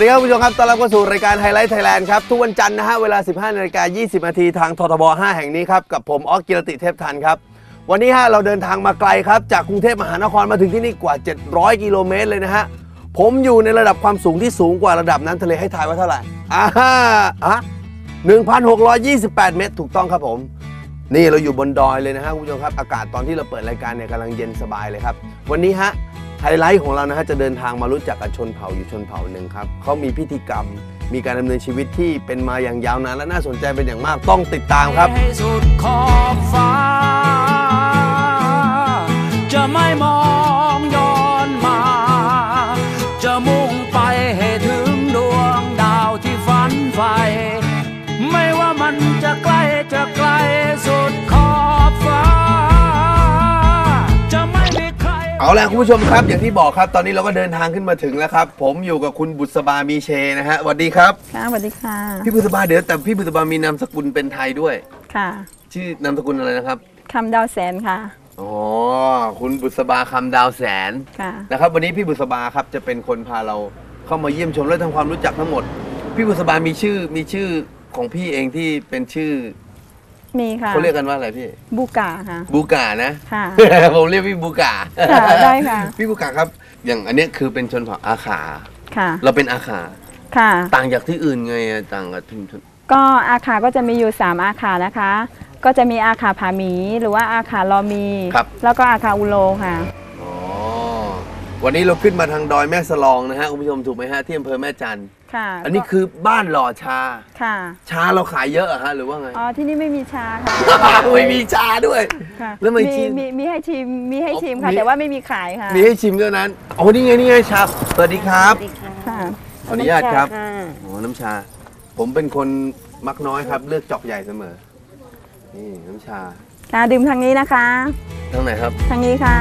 สวัสดีครับคุณผู้ชมครับ ต้อนรับเข้าสู่รายการไฮไลท์ไทยแลนด์ครับ ทุกวันจันทร์นะฮะ เวลา 15นาฬิกา20นาทีทางททบ 5 แห่งนี้ครับ กับผมออกกิรติเทพทันครับ วันนี้ฮะ เราเดินทางมาไกลครับ จากกรุงเทพมหานครมาถึงที่นี่กว่า 700 กิโลเมตรเลยนะฮะ ผมอยู่ในระดับความสูงที่สูงกว่าระดับน้ำทะเลให้ทายว่าเท่าไหร่อ่าฮะอะ1,628 เมตรถูกต้องครับผม นี่เราอยู่บนดอยเลยนะฮะคุณผู้ชมครับ อากาศตอนที่เราเปิดรายการเนี่ยกำลังเย็นสบายเลยครับ วันนี้ฮะ ไฮไลท์ของเรานะฮะจะเดินทางมารู้จักกับชนเผ่าอยู่ชนเผ่าหนึ่งครับเขามีพิธีกรรม มีการดำเนินชีวิตที่เป็นมาอย่างยาวนานและน่าสนใจเป็นอย่างมากต้องติดตามครับ ให้สุดขอบฟ้า จะไม่มอง ละคุณผู้ชมครับ อย่างที่บอกครับ ตอนนี้เราก็เดินทางขึ้นมาถึงแล้วครับ ผมอยู่กับคุณบุษบามีเชนะฮะสวัสดีครับ ค่ะสวัสดีค่ะ พี่บุษบาเดี๋ยวแต่พี่บุษบามีนามสกุลเป็นไทยด้วย ค่ะชื่อนามสกุลอะไรนะครับคำดาวแสนค่ะ อ๋อคุณบุษบาคำดาวแสนค่ะ นะครับ วันนี้พี่บุษบาครับจะเป็นคนพาเราเข้ามาเยี่ยมชมและทำความรู้จักทั้งหมด พี่บุษบามีชื่อมีชื่อของพี่เองที่เป็นชื่อ มีค่ะเขาเรียกกันว่าอะไรพี่ บูกาค่ะ บูกานะค่ะ ผมเรียกพี่บูกาค่ะได้ค่ะ พี่บูกาครับ อย่างอันเนี้ยคือเป็นชนเผ่าอาขาค่ะ เราเป็นอาขาค่ะ ต่างจากที่อื่นไงอะต่างกับทุนทุนก็อาคาก็จะมีอยู่ 3 อาคานะคะ ก็จะมีอาคาผาหมี หรือว่าอาคาลอมี แล้วก็อาคาอุโลค่ะอ๋อวันนี้เราขึ้นมาทางดอยแม่สลองนะฮะคุณผู้ชมถูกไหมฮะที่อำเภอแม่จันทร์ ค่ะอันนี้คือบ้านหล่อชา ค่ะ ชาเราขายเยอะอะฮะหรือว่าไง อ๋อ ที่นี่ไม่มีชาค่ะ ไม่มีชาด้วย ค่ะแล้วไม่มีชิม มีมีให้ชิม มีให้ชิมค่ะ มี แต่ว่าไม่มีขายค่ะ มีให้ชิมเท่านั้นโอ้นี่ไงนี่ไงชาสวัสดีครับค่ะ ขออนุญาตครับอ๋อน้ำชา ผมเป็นคนมักน้อยครับ เลือกจอกใหญ่เสมอ นี่น้ำชาค่ะดื่มทางนี้นะคะ ทางไหนครับทางนี้ค่ะ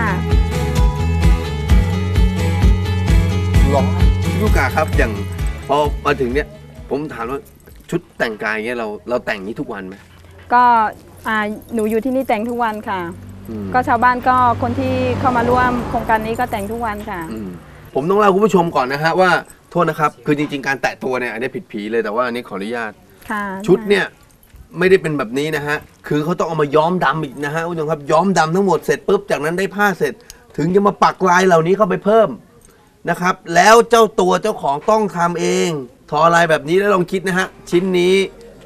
ร้อนพี่ลูกกาครับอย่าง พอมาถึงเนี่ยผมถามว่าชุดแต่งกายเงี้ยเราเราแต่งอย่างนี้ทุกวันไหมก็อ่าหนูอยู่ที่นี่แต่งทุกวันค่ะ อืมก็ชาวบ้านก็คนที่เข้ามาร่วมโครงการนี้ก็แต่งทุกวันค่ะ อืมผมต้องเล่าคุณผู้ชมก่อนนะฮะว่าโทษนะครับ คือจริง ๆ การแตะตัวเนี่ยอันนี้ผิดผีเลยแต่ว่าอันนี้ขออนุญาต ค่ะชุดเนี่ยไม่ได้เป็นแบบนี้นะฮะ คือเขาต้องเอามาย้อมดำอีกนะฮะคุณผู้ชมครับย้อมดำทั้งหมดเสร็จปุ๊บจากนั้นได้ผ้าเสร็จ ถึงจะมาปักลายเหล่านี้เข้าไปเพิ่ม นะครับ แล้วเจ้าตัวเจ้าของต้องทำเอง ทอลายแบบนี้แล้วลองคิดนะฮะ ชิ้นนี้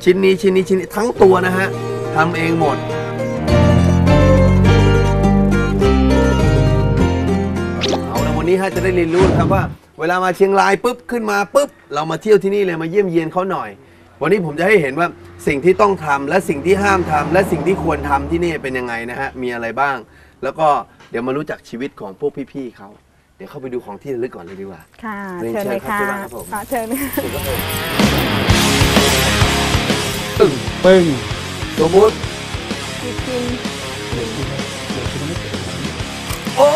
ชิ้นนี้ชิ้นนี้ชิ้นนี้ทั้งตัวนะฮะทำเองหมด เอาละวันนี้ฮะจะได้เรียนรู้นะครับว่า เวลามาเชียงรายปุ๊บขึ้นมาปุ๊บ เรามาเที่ยวที่นี่เลยมาเยี่ยมเยียนเขาหน่อย วันนี้ผมจะให้เห็นว่าสิ่งที่ต้องทำและสิ่งที่ห้ามทำและสิ่งที่ควรทำที่นี่เป็นยังไงนะฮะมีอะไรบ้าง แล้วก็เดี๋ยวมารู้จักชีวิตของพวกพี่ๆเขา เดี๋ยวเข้าไปดูของที่ระลึกก่อนเลยดีกว่าค่ะเรียนเชิญเลยเชิญครับค่ะเชิญครับผมอ่าเชิญตึ้งปึ้งสมมติจริงโอ้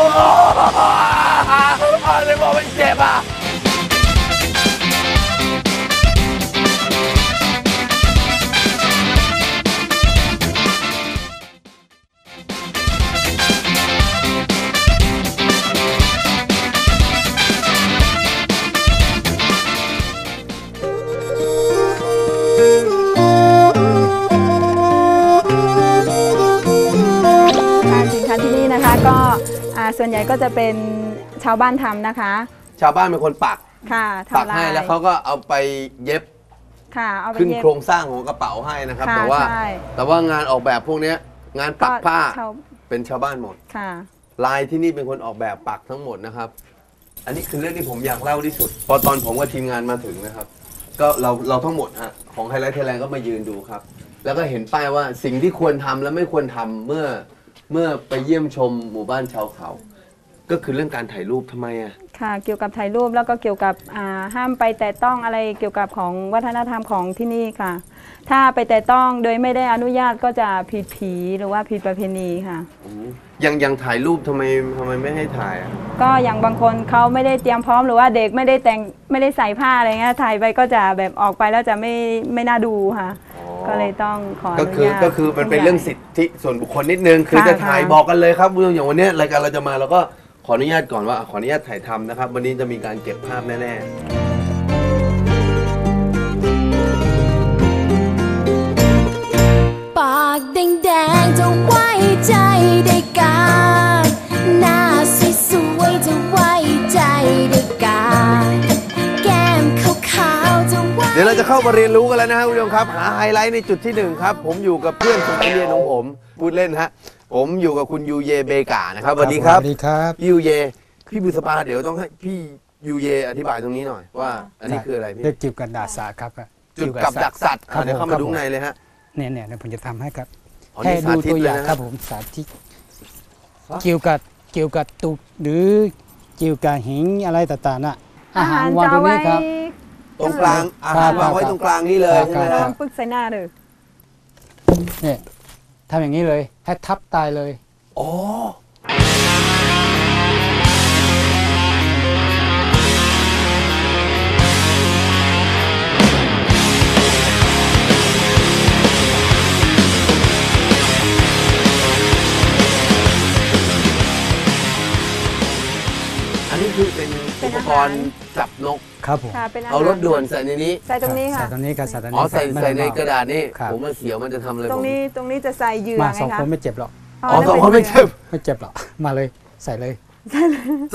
อะไรบอกมันเจ็บอะๆการสินค้าที่นี่นะ ส่วนใหญ่ก็จะเป็นชาวบ้านทำนะคะ ชาวบ้านเป็นคนปักค่ะปักทำลาให้ยแล้วเขาก็เอาไปเย็บค่ะเอาไปขึ้นเย็บ โครงสร้างของกระเป๋าให้นะครับ ค่ะแต่ว่าใช่ แต่ว่างานออกแบบพวกเนี้ยงานปักผ้าชาวเป็นชาวบ้านหมด ค่ะ ลายที่นี่เป็นคนออกแบบปักทั้งหมดนะครับ อันนี้คือเรื่องที่ผมอยากเล่าที่สุด พอตอนผมกับทีมงานมาถึงนะครับ ก็เราเราทั้งหมดฮะของไฮไลท์ไทยแลนด์ก็มายืนดูครับ แล้วก็เห็นป้ายว่าสิ่งที่ควรทำและไม่ควรทำเมื่อเมื่อไปเยี่ยมชมหมู่บ้านชาวเขา ก็คือเรื่องการถ่ายรูปทำไมอะ ค่ะ เกี่ยวกับถ่ายรูปแล้วก็เกี่ยวกับอ่าห้ามไปแตะต้องอะไรเกี่ยวกับของวัฒนธรรมของที่นี่ค่ะ ถ้าไปแตะต้องโดยไม่ได้อนุญาตก็จะผิดผีหรือว่าผิดประเพณีค่ะ ยังยังถ่ายรูปทำไมทำไมไม่ให้ถ่ายอะก็อย่างบางคนเขาไม่ได้เตรียมพร้อมหรือว่าเด็กไม่ได้แต่งไม่ได้ใส่ผ้าอะไรเงี้ยถ่ายไปก็จะแบบออกไปแล้วจะไม่ไม่น่าดูค่ะ ก็เลยต้องขออก็นุคือญาตก็คือมันเป็นเรื่องสิทธิส่วนบุคคลนิดนึง คือค่ะจะถ่ายค่ะ บอกกันเลยครับคุณผู้ชมอย่างวันเนี้ยรายการเราจะมาเราก็ข ออนุญาตก่อนว่าขออนุญาตถ่ายทำนะครับ วันนี้จะมีการเก็บภาพแน่ๆ ปากแดงๆจะไว้ใจได้กาหน้าสวยๆจะไว้ใจได้กาแก้มขาวๆจะไว้เดี๋ยวเราจะเข้ามาเรียนรู้กันแล้วนะครับคุณผู้ชมครับ หาไฮไลท์ในจุดที่หนึ่งครับ ผมอยู่กับเพื่อนสมัยเรียนของผมพูดเล่นฮะ ผมอยู่กับคุณยูเยเบกานะครับสวัสดีครับสวัสดีครับพี่ยูเย พี่บุษปาเดี๋ยวต้องให้พี่ยูเยอธิบายตรงนี้หน่อยว่า อันนี้คืออะไรพี่เรียกจิบกันดาษสาครับครับจุดกับดักสัตว์ครับอะเดี๋ยวเข้ามาดูข้างในเลยฮะเนี่ยเนี่ยเดี๋ยวผมจะทำให้ครับอ๋อให้นี่สาดูธิตตัวเลอยย่างนะครับผมสาธิตเกี่ยวกับเกี่ยวกับตุกหรือเกี่ยวกับหิงอะไรต่างๆน่ะอาหารวางตรงนี้ครับ ตรงกลางอาหารครับวางไว้ตรงกลางนี้เลยครับใช่ไหมครัฮะบปึกใส่หน้าเลยเนี่ย ทำอย่างนี้เลย ให้ทับตายเลย อ๋อ นนี้คือเป็นอุปกรณ์จับนก ครับผมค่ะเป็นอาหารเอารถด่วนใส่ในนี้ ใส่ตรงนี้ใส่ค่ะ ตรงนี้ครับใส่ตรงนี้อ๋อใส่ครับใส่ในม่ต้กระดาษนี่ครับ ผมว่าเสียวมันจะทำอะไรตรงผมนี้ตรงนี้จะใส่เหยื่อมาไงสองคะคนไม่เจ็บหรอก อ๋อสองคนไม่เจ็บไม่เจ็บหรอก มาเลยใส่เลย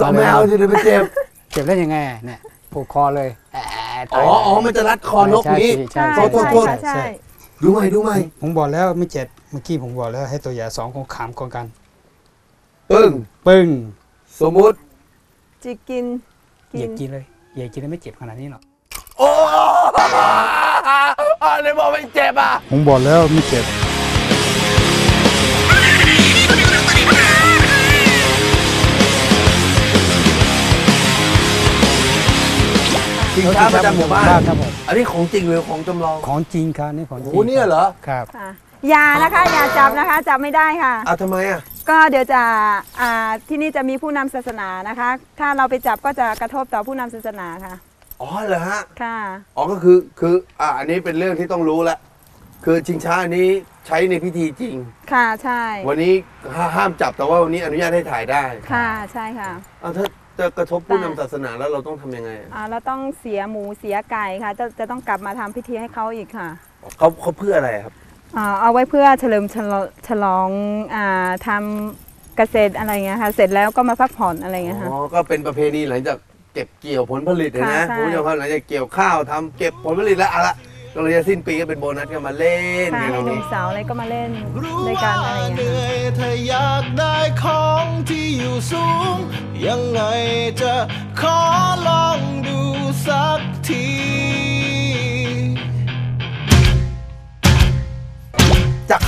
สองไม่เอาจะเดี๋ยวไปเจ็บ เจ็บได้ยังไงเนี่ยผูกคอเลยแอะอ๋ออ๋อมันจะรัดคอนกนี้ ใช่ใช่โทษโทษโทษ ใช่ค่ะใช่ ดูใหม่ดูใหม่ผมบอกแล้วไม่เจ็บเมื่อกี้ผมบอกแล้วให้ตัวอย่าสองของขามก่อนกัน ปึ้งปึ้งสมมุติ จิกกินอย่ากินเลยอย่ากินแล้วไม่เจ็บขนาดนี้หรอกโอ้อะไรบอกไม่เจ็บอะผมบอกแล้วไม่เจ็บชิงช้าประจำหมู่บ้านครับผมอันนี้ของจริงหรือของจำลองของจริงครับนี่ของจริงโอ้เนี่ยเหรอครับ ค่ะอย่านะคะ อย่าจับนะคะ จับไม่ได้ค่ะเอาทำไมอะ ก็เดี๋ยวจะอ่าที่นี่จะมีผู้นำศาสนานะคะ ถ้าเราไปจับก็จะกระทบต่อผู้นำศาสนาค่ะ อ๋อเหรอฮะ ค่ะ อ๋อก็คือคืออ่าอันนี้เป็นเรื่องที่ต้องรู้ละคือชิงช้าอันนี้ใช้ในพิธีจริง ค่ะใช่ วันนี้ห้าห้ามจับแต่ว่าวันนี้อนุญาตให้ถ่ายได้ค่ะใช่ค่ะ เอาถ้าจะกระทบผู้นำศาสนาแล้วเราต้องทำยังไงอะอ่าเราต้องเสียหมูเสียไก่ค่ะ จะจะต้องกลับมาทำพิธีให้เขาอีกค่ะ เขาเขาเพื่ออะไรครับอ่า เอาไว้เพื่อเฉลิมฉลองฉลองอ่าทำเกษตรอะไรเงี้ยค่ะ เสร็จแล้วก็มาพักผ่อนอะไรเงี้ยค่ะ อ๋อ ก็เป็นประเพณีหลังจากเก็บเกี่ยวผลผลิตนะค่ะนะใช่คุณผู้ชมครับหลังจากเกี่ยวข้าวทำเก็บผลผลิตแล้วอะละตรงนี้จะสิ้นปีก็เป็นโบนัสกันมาเล่นค่ะกันตให้รงหนุ่นี้มสาวอะไรก็มาเล่นรู้ด้วยกัว่านอะไรเหเงี้ยนื่ค่ะอยถ้าอยากได้ของที่อยู่สูง ยังไงจะขอลองดู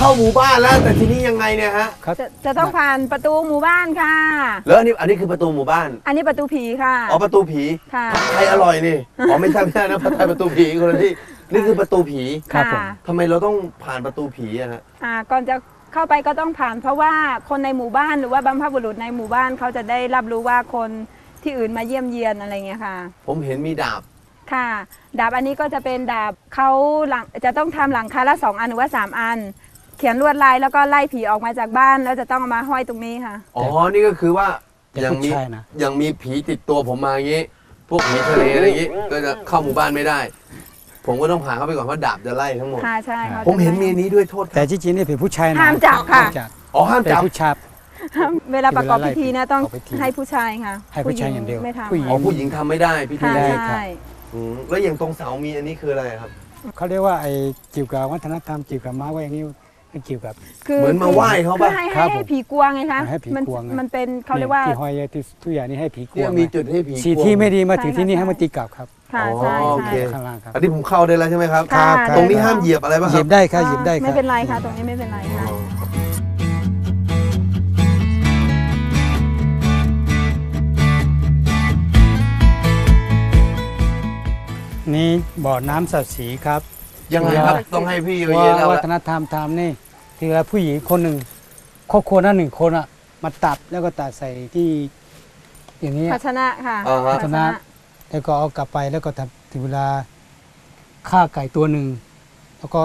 เข้าหมู่บ้านแล้ว แต่ทีนี้ยังไงเนี่ยฮะครับจะจะต้องผ่านประตูหมู่บ้านค่ะ แล้วอันนี้อันนี้คือประตูหมู่บ้านอันนี้ประตูผีค่ะ อ๋อประตูผีค่ะ ผัดไทยอร่อยนี่อ๋อไม่ใช่ไม่ใช่นะผัดไทยประตูผีคนละที่นี่คือประตูผีครับผมทำไมเราต้องผ่านประตูผีอะฮะอ่าก่อนจะเข้าไปก็ต้องผ่าน เพราะว่าคนในหมู่บ้านหรือว่าบรรพบุรุษในหมู่บ้านเขาจะได้รับรู้ว่าคนที่อื่นมาเยี่ยมเยียนอะไรเงี้ยค่ะ ผมเห็นมีดาบ ค่ะ ดาบอันนี้ก็จะเป็นดาบเขาหลังจะต้องทำหลังคาละสองอันหรือว่าสามอัน เขียนลวดลายแล้วก็ไล่ผีออกมาจากบ้าน แล้วจะต้องเอามาห้อยตรงนี้ค่ะ อ๋อ นี่ก็คือว่าแต่ยังมีผู้ชายนะ ยังมีผีติดตัวผมมาอย่างงี้ พวกผีทะเลอะไรอย่างงี้ ก็จะเข้าหมู่บ้านไม่ได้ ผมก็ต้องผ่านเข้าไปก่อนเพราะดาบจะไล่ทั้งหมด ค่ะใช่ขาจะผมเห็นมีอันนี้ด้วยโทษคแต่รับจริงๆนี่เป็นผู้ชายนะห้ามจับค่ะ ห้ามจับอ๋อห้ามเป็นจับ ผู้ชาย เวลาประกอบพิธีนะต้องประกอบพิธีให้ผู้ชายค่ะให้ผู้ชายอย่างเดียวไม่ทำผู้หญิง อ๋อผู้หญิงทำไม่ได้พี่ทีค่ะได้ ใช่ อืมแล้วอย่างตรงเสามีอันนี้คืออะไรครับ เขาเรียกว่าไอ้เกี่ยวกับวัฒนธรรมเกี่ยวกับม้าไว้อย่างนี้ให้ เกี่ยวกับ คือเหมือนมาไหว้เขาปะ คือให้ครัให้บให้ผีกลัวไงคะให้ผีมันกลัวไง มันเป็นเขาเรียกว่า ที่ห้อยที่ทุกอย่างนี้ให้ผีกลัเนี่วยมีจุดให้ผีสีกลัวที่ไม่ดีมาถึงใช่ที่นี่ค่ะให้มันตีกลับครับ ค่ะอ๋อใช่โอเคใช่ ข้างล่างครับ อันนี้ผมเข้าได้แล้วใช่ไหมครับ ค่ะตรงนี้ได้ห้ามเหยียบอะไรป่ะหคยิรับบได้ครับหยิบได้ครับ ไม่เป็นไรค่ะตรงนี้ไม่เป็นไรค่ะ นี่บ่อน้ำสัตว์สีครับ ยังไงครับต้องให้พี่โยเยว่าเล่าวัละฒนธรรมทำนี่คือว่าผู้หญิงคนหนึ่งครอบครัวนั้นหนึ่งคนอะมาตัดแล้วก็ตัดใส่ที่อย่างนี้ภาชนะค่ะอ่าฮะภาชนะแล้วก็เอากลับไปแล้วก็ทำถึงเวลาฆ่าไก่ตัวหนึ่งแล้วก็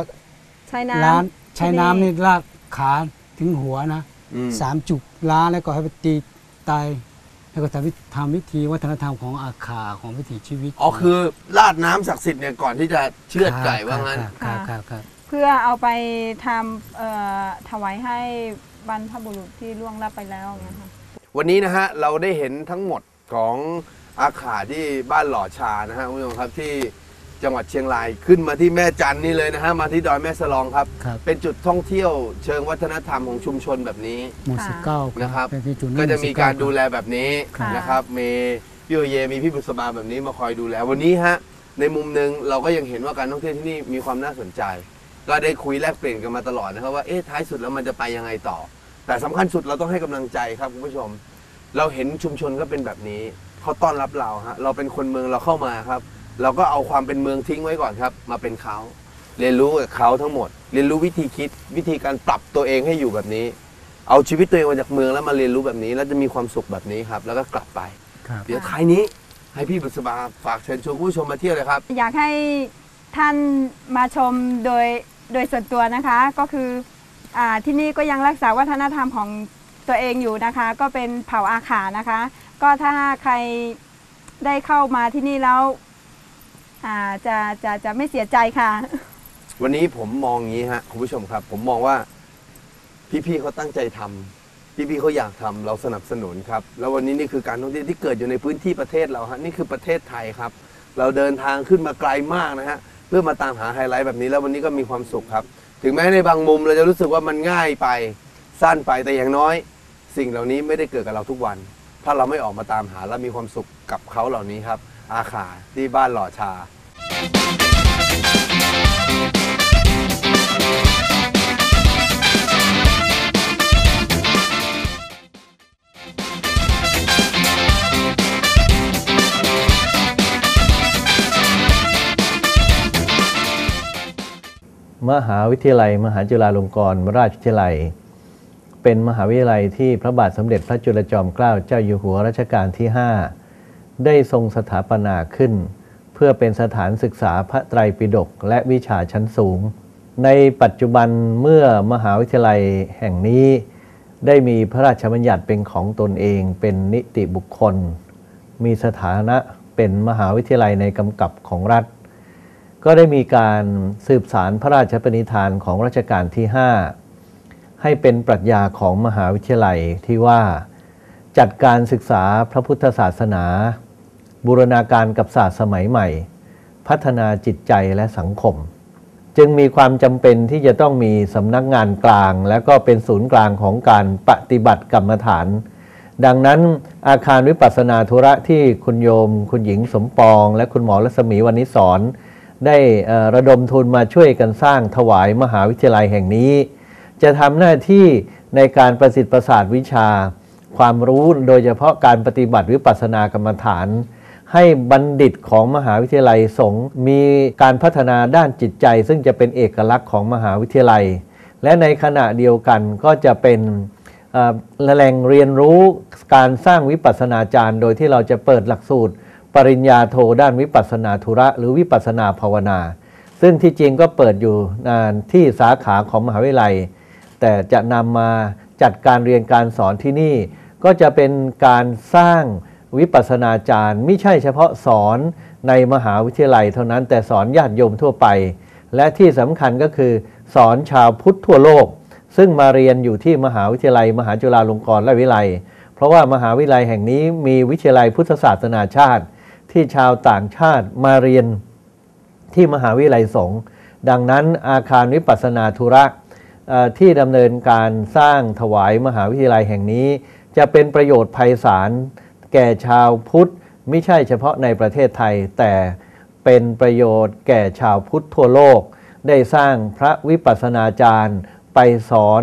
ใช้น้ำล้านใช้น้ำที่นี่ลากขาถึงหัวนะอืมสามจุกล้านแล้วก็ให้ไปตีตาย แล้วก็ทำวิทำวิธีวัฒนธรรมของอาขาของวิถีชีวิตอ๋อคือราดน้ำศักดิ์สิทธิ์เนี่ยก่อนที่จะเชือดไก่ว่างั้น ครับครับครับ เพื่อเอาไปทำเอ่อถวายให้บรรพบุรุษที่ล่วงลับไปแล้วอย่างเงี้ยค่ะ วันนี้นะฮะเราได้เห็นทั้งหมดของอาขาที่บ้านหล่อชานะฮะคุณผู้ชมครับที่ จังหวัดเชียงรายขึ้นมาที่แม่จันนี่เลยนะฮะมาที่ดอยแม่สลองครับ ครับ เป็นจุดท่องเที่ยวเชิงวัฒนธรรมของชุมชนแบบนี้ หมู่ค่ะ สิบเก้านะครับ เป็นที่จุดก็จะหมี19การดูแลแบบนี้ค่ะ นะครับมีพี่โอเยมีพี่บุษบาแบบนี้มาคอยดูแลวันนี้ฮะในมุมหนึ่งเราก็ยังเห็นว่าการท่องเที่ยวที่นี่มีความน่าสนใจ ก็ได้คุยแลกเปลี่ยนกันมาตลอดนะครับว่าเอ๊ะท้ายสุดแล้วมันจะไปยังไงต่อ แต่สำคัญสุดเราต้องให้กำลังใจครับคุณผู้ชม เราเห็นชุมชนก็เป็นแบบนี้เขาต้อนรับเราฮะเราเป็นคนเมืองเราเข้ามาครับ เราก็เอาความเป็นเมืองทิ้งไว้ก่อนครับ มาเป็นเขาเรียนรู้กับเขาทั้งหมด เรียนรู้วิธีคิดวิธีการปรับตัวเองให้อยู่แบบนี้ เอาชีวิตตัวเองมาจากเมืองแล้วมาเรียนรู้แบบนี้ แล้วจะมีความสุขแบบนี้ครับ แล้วก็กลับไปครับเดี๋ยวท้ายนี้ให้พี่บุษบาฝากเชิญชวนคุณผู้ชมมาเที่ยวเลยครับ อยากให้ท่านมาชมโดยโดยส่วนตัวนะคะ ก็คืออาที่นี่ก็ยังรักษาวัฒนธรรมของตัวเองอยู่นะคะ ก็เป็นเผ่าอาขานะคะ ก็ถ้าใครได้เข้ามาที่นี่แล้ว อ่าจะจะจะไม่เสียใจค่ะ วันนี้ผมมองอย่างนี้ฮะคุณผู้ชมครับ ผมมองว่าพี่ๆเขาตั้งใจทำพี่ๆเขาอยากทำเราสนับสนุนครับ แล้ววันนี้นี่คือการท่องเที่ยวที่เกิดอยู่ในพื้นที่ประเทศเราฮะนี่คือประเทศไทยครับ เราเดินทางขึ้นมาไกลมากนะฮะเพื่อมาตามหาไฮไลท์แบบนี้แล้ววันนี้ก็มีความสุขครับ ถึงแม้ในบางมุมเราจะรู้สึกว่ามันง่ายไปสั้นไปแต่อย่างน้อย สิ่งเหล่านี้ไม่ได้เกิดกับเราทุกวัน ถ้าเราไม่ออกมาตามหาและมีความสุขกับเขาเหล่านี้ครับ อาขาที่บ้านหล่อชา มหาวิทยาลัย มหาจุฬาลงกรณราชวิทยาลัย เป็นมหาวิทยาลัยที่พระบาทสมเด็จพระจุลจอมเกล้าเจ้าอยู่หัวรัชกาลที่ 5 ได้ทรงสถาปนาขึ้น เพื่อเป็นสถานศึกษาพระไตรปิฎกและวิชาชั้นสูง ในปัจจุบันเมื่อมหาวิทยาลัยแห่งนี้ ได้มีพระราชบัญญัติเป็นของตนเองเป็นนิติบุคคล มีสถานะเป็นมหาวิทยาลัยในกำกับของรัฐ ก็ได้มีการสืบสารพระราชปณิธานของรัชกาลที่ 5 ให้เป็นปรัชญาของมหาวิทยาลัยที่ว่าจัดการศึกษาพระพุทธศาสนา บูรณาการกับศาสตร์สมัยใหม่ พัฒนาจิตใจและสังคม จึงมีความจำเป็นที่จะต้องมีสำนักงานกลาง และก็เป็นศูนย์กลางของการปฏิบัติกรรมฐาน ดังนั้นอาคารวิปัสสนาธุระที่คุณโยม คุณหญิงสมปอง และคุณหมอรัศมีวันนิสอนได้ระดมทุนมาช่วยกันสร้างถวายมหาวิทยาลัยแห่งนี้ จะทำหน้าที่ในการประสิทธิ์ประสาทวิชา ความรู้โดยเฉพาะการปฏิบัติวิปัสสนากรรมฐาน ให้บัณฑิตของมหาวิทยาลัยสงฆ์มีการพัฒนาด้านจิตใจ ซึ่งจะเป็นเอกลักษณ์ของมหาวิทยาลัย และในขณะเดียวกันก็จะเป็นแหล่งเรียนรู้การสร้างวิปัสสนาจารย์ โดยที่เราจะเปิดหลักสูตร ปริญญาโทด้านวิปัสสนาธุระ หรือวิปัสสนาภาวนา ซึ่งที่จริงก็เปิดอยู่นานที่สาขาของมหาวิทยาลัย แต่จะนำมาจัดการเรียนการสอนที่นี่ ก็จะเป็นการสร้าง วิปัสนาจารย์ไม่ใช่เฉพาะสอนในมหาวิทยาลัยเท่านั้นแต่สอนญาติโยมทั่วไป และที่สำคัญก็คือสอนชาวพุทธทั่วโลก ซึ่งมาเรียนอยู่ที่มหาวิทยาลัย มหาจุฬาลงกรณราชวิทยาลัย เพราะว่ามหาวิทยาลัยแห่งนี้มีวิทยาลัยพุทธศาสนาชาติ ที่ชาวต่างชาติมาเรียนที่มหาวิทยาลัยสงฆ์ดังนั้นอาคารวิปัสนาธุระที่ดำเนินการสร้างถวายมหาวิทยาลัยแห่งนี้ จะเป็นประโยชน์ไพศาล แก่ชาวพุทธไม่ใช่เฉพาะในประเทศไทย แต่เป็นประโยชน์แก่ชาวพุทธทั่วโลก ได้สร้างพระวิปัสสนาจารย์ ไปสอน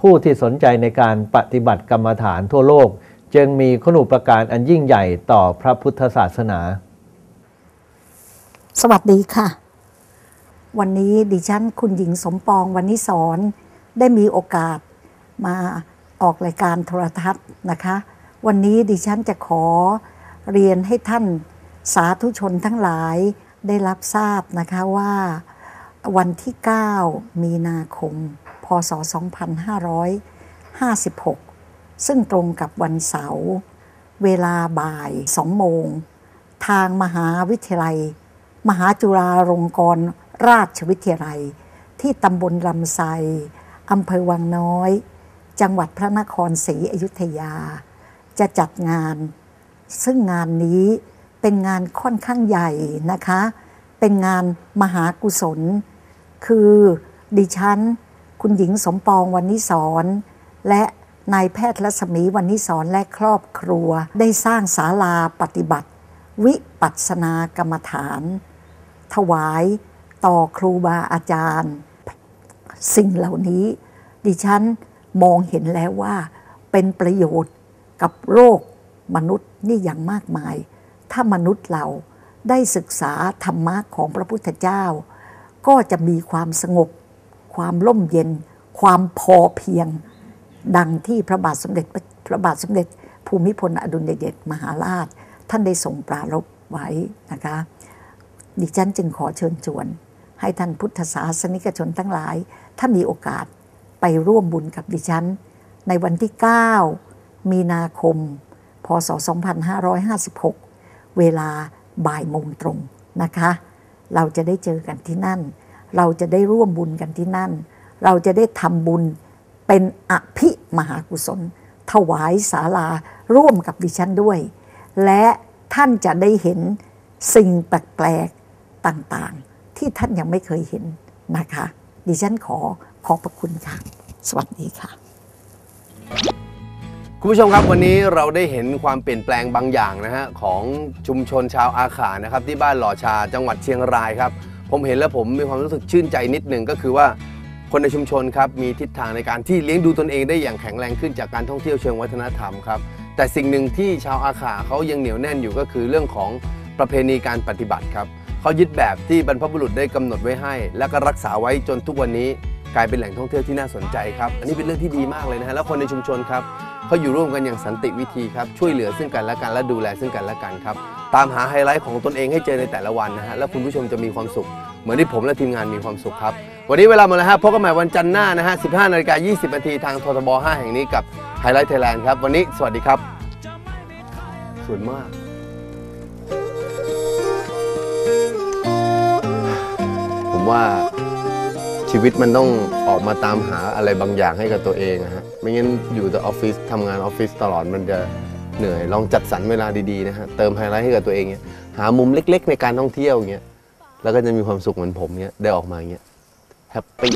ผู้ที่สนใจในการปฏิบัติกรรมฐานทั่วโลก จึงมีคุณูปการอันยิ่งใหญ่ต่อพระพุทธศาสนา สวัสดีค่ะ วันนี้ดิฉันคุณหญิงสมปองวันนี้สอนได้มีโอกาสมาออกรายการโทรทัศน์นะคะ วันนี้ดิฉันจะขอเรียนให้ท่านสาธุชนทั้งหลายได้รับทราบนะคะว่าวันที่ 9 มีนาคม พศ 2556 ซึ่งตรงกับวันเสาร์เวลาบ่าย 2 โมง ทางมหาวิทยาลัย มหาจุฬาลงกรณราชวิทยาลัย ที่ตำบลลำไซอำเภอวังน้อย จังหวัดพระนครศรีอยุธยา จะจัดงาน ซึ่งงานนี้เป็นงานค่อนข้างใหญ่นะคะ เป็นงานมหากุศล คือดิฉัน คุณหญิงสมปองวันนิสอนและนายแพทย์รัศมีวันนิสอนและครอบครัว ได้สร้างศาลาปฏิบัติ วิปัสสนากรรมฐาน ถวายต่อครูบาอาจารย์ สิ่งเหล่านี้ ดิฉันมองเห็นแล้วว่าเป็นประโยชน์ กับโลกมนุษย์นี่อย่างมากมาย ถ้ามนุษย์เราได้ศึกษาธรรมะของพระพุทธเจ้า ก็จะมีความสงบ ความร่มเย็น ความพอเพียง ดังที่พระบาทสมเด็จพระบาทสมเด็จ ภูมิพลอดุลยเดชมหาราช ท่านได้ทรงปรารภไว้นะคะดิฉันจึงขอเชิญชวน ให้ท่านพุทธศาสนิกชนทั้งหลาย ถ้ามีโอกาสไปร่วมบุญกับดิฉัน ในวันที่ 9 มีนาคม พศ 2556 เวลาบ่ายโมงตรงนะคะ เราจะได้เจอกันที่นั่น เราจะได้ร่วมบุญกันที่นั่น เราจะได้ทำบุญเป็นอภิมหากุศล ถวายศาลาร่วมกับดิฉันด้วย และท่านจะได้เห็นสิ่งแปลกๆต่างๆ ที่ท่านยังไม่เคยเห็นนะคะ ดิฉันขอขอบพระคุณค่ะ สวัสดีค่ะ คุณผู้ชมครับวันนี้เราได้เห็นความเปลี่ยนแปลงบางอย่างนะฮะของชุมชนชาวอาขานะครับที่บ้านหล่อชาจังหวัดเชียงรายครับ ผมเห็นแล้วผมมีความรู้สึกชื่นใจนิดหนึ่งก็คือว่าคนในชุมชนครับมีทิศทางในการที่เลี้ยงดูตนเองได้อย่างแข็งแรงขึ้นจากการท่องเที่ยวเชิงวัฒนธรรมครับแต่สิ่งหนึ่งที่ชาวอาขาเขายังเหนียวแน่นอยู่ก็คือเรื่องของประเพณีการปฏิบัติครับเขายึดแบบที่บรรพบุรุษได้กำหนดไว้ให้ และก็รักษาไว้จนทุกวันนี้กลายเป็นแหล่งท่องเที่ยวที่น่าสนใจครับ อันนี้เป็นเรื่องที่ดีมากเลยนะฮะ แล้วคนในชุมชนครับ เขาอยู่ร่วมกันอย่างสันติวิธีครับช่วยเหลือซึ่งกันและกันและดูแลซึ่งกันและกันครับตามหาไฮไลท์ของตนเองให้เจอในแต่ละวันนะฮะแล้วคุณผู้ชมจะมีความสุข เหมือนที่ผมและทีมงานมีความสุขครับ วันนี้เวลาหมดแล้วฮะพบกันใหม่วันจันทร์หน้านะฮะ 15นาฬิกา20นาทีทางททบ 5 แห่งนี้กับไฮไลท์ไทยแลนด์ครับ วันนี้สวัสดีครับสวยมากผมว่าชีวิตมันต้องออกมาตามหาอะไรบางอย่างให้กับตัวเองนะฮะ ไม่งั้นอยู่แต่ออฟฟิศทำงานออฟฟิศตลอดมันจะเหนื่อยลองจัดสรรเวลาดีๆนะฮะเติมไฮไลท์ให้กับตัวเองเนี่ยหามุมเล็กๆ ในการท่องเที่ยวอย่างเงี้ยแล้วก็จะมีความสุขเหมือนผมเนี้ยได้ออกมาอย่างเงี้ยแฮปปี้